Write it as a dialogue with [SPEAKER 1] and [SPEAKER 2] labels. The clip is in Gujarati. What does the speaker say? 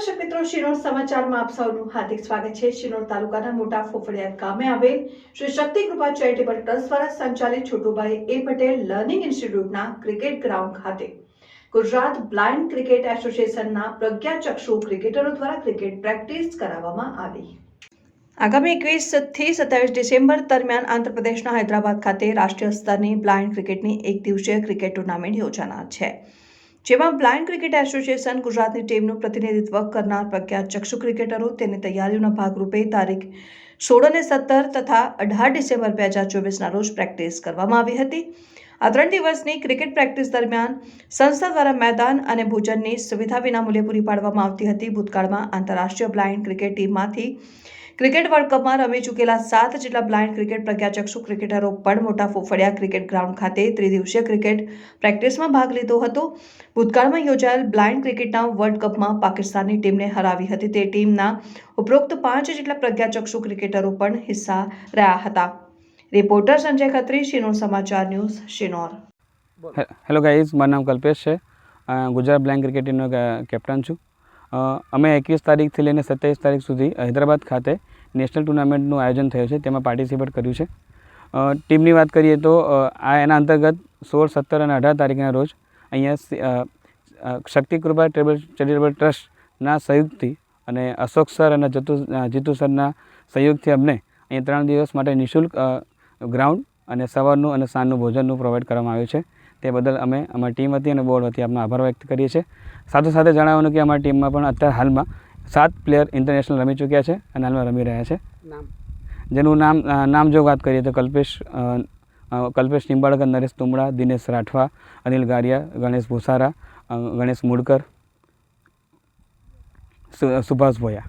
[SPEAKER 1] દર્શક મિત્રો, શિરોળ સમાચારમાં આપ સૌનું હાર્દિક સ્વાગત છે. શિરોળ તાલુકાના મોટા ફોફળિયાદ ગામે આવેલ શ્રી શક્તિ કૃપા ચેરિટેબલ ટ્રસ્ટ દ્વારા સંચાલિત છોટુભાઈ એ પટેલ લર્નિંગ ઇન્સ્ટિટ્યૂટના ક્રિકેટ ગ્રાઉન્ડ ખાતે ગુજરાત બ્લાઇન્ડ ક્રિકેટ એસોસિએશનના પ્રજ્ઞાચક્ષુ ક્રિકેટરો દ્વારા ક્રિકેટ પ્રેક્ટિસ કરાવવામાં આવી. આગામી એકવીસથી સત્યાવીસ ડિસેમ્બર દરમિયાન આંધ્રપ્રદેશના હૈદરાબાદ ખાતે રાષ્ટ્રીય સ્તરની બ્લાઇન્ડ ક્રિકેટની એક દિવસીય ક્રિકેટ ટુર્નામેન્ટ યોજાનાર છે. જેમાં બ્લાઇન્ડ ક્રિકેટ એસોસિએશન ગુજરાતની ટીમનું પ્રતિનિધિત્વ કરનાર પ્રખ્યાત ચક્ષુ ક્રિકેટરો તેની તૈયારીઓના ભાગરૂપે તારીખ સોળ અને સત્તર તથા અઢાર ડિસેમ્બર બે હજાર ચોવીસના રોજ પ્રેક્ટિસ કરવામાં આવી હતી. આ ત્રણ દિવસની ક્રિકેટ પ્રેક્ટિસ દરમિયાન સંસ્થા દ્વારા મેદાન અને ભોજનની સુવિધા વિનામૂલ્યે પૂરી પાડવામાં આવતી હતી. ભૂતકાળમાં આંતરરાષ્ટ્રીય બ્લાઇન્ડ ક્રિકેટ ટીમમાંથી ક્રિકેટ વર્લ્ડ કપમાં રમી ચૂકેલા સાત જેટલા બ્લાઇન્ડ ક્રિકેટ પ્રજ્ઞાચક્ષુ ક્રિકેટરો પણ મોટા ફોફળિયા ક્રિકેટ ગ્રાઉન્ડ ખાતે ત્રિદિવસીય ક્રિકેટ પ્રેક્ટિસમાં ભાગ લીધો હતો. ભૂતકાળમાં યોજાયેલ બ્લાઇન્ડ ક્રિકેટના વર્લ્ડ કપમાં પાકિસ્તાનની ટીમને હરાવી હતી. તે ટીમના ઉપરોક્ત પાંચ જેટલા પ્રજ્ઞાચક્ષુ ક્રિકેટરો પણ હિસ્સા રહ્યા હતા. રિપોર્ટર સંજય ખત્રી, શિનોર સમાચાર ન્યૂઝ, શિનોર.
[SPEAKER 2] હેલો ગાઈઝ, મારું નામ કલ્પેશ છે. ગુજરાત બ્લાઇન્ડ ક્રિકેટ ટીમનો કેપ્ટન છું. અમે એકવીસ તારીખથી લઈને સત્યાવીસ તારીખ સુધી હૈદરાબાદ ખાતે નેશનલ ટુર્નામેન્ટનું આયોજન થયું છે, તેમાં પાર્ટિસિપેટ કર્યું છે. ટીમની વાત કરીએ તો આ એના અંતર્ગત સોળ, સત્તર અને અઢાર તારીખના રોજ અહીંયા શક્તિકૃપા ટેબલ ચેરિટેબલ ટ્રસ્ટના સહયોગથી અને અશોક સર અને જતુ જીતુ સરના સહયોગથી અમને અહીંયા ત્રણ દિવસ માટે નિઃશુલ્ક ગ્રાઉન્ડ અને સવારનું અને સાંજનું ભોજનનું પ્રોવાઈડ કરવામાં આવ્યું છે. તે બદલ અમે અમારી ટીમ હતી અને બોર્ડ હતી આપનો આભાર વ્યક્ત કરીએ છીએ. સાથે સાથે જણાવવાનું કે અમારી ટીમમાં પણ અત્યારે હાલમાં સાત પ્લેયર ઇન્ટરનેશનલ રમી ચૂક્યા છે અને હાલમાં રમી રહ્યા છે. જેનું નામ નામ જો વાત કરીએ તો કલ્પેશ કલ્પેશ નિંબાળકર નરેશ તુમડા દિનેશ રાઠવા અનિલ ગારિયા ગણેશ ભુસારા ગણેશ મુડકર સુભાષ ભોયા.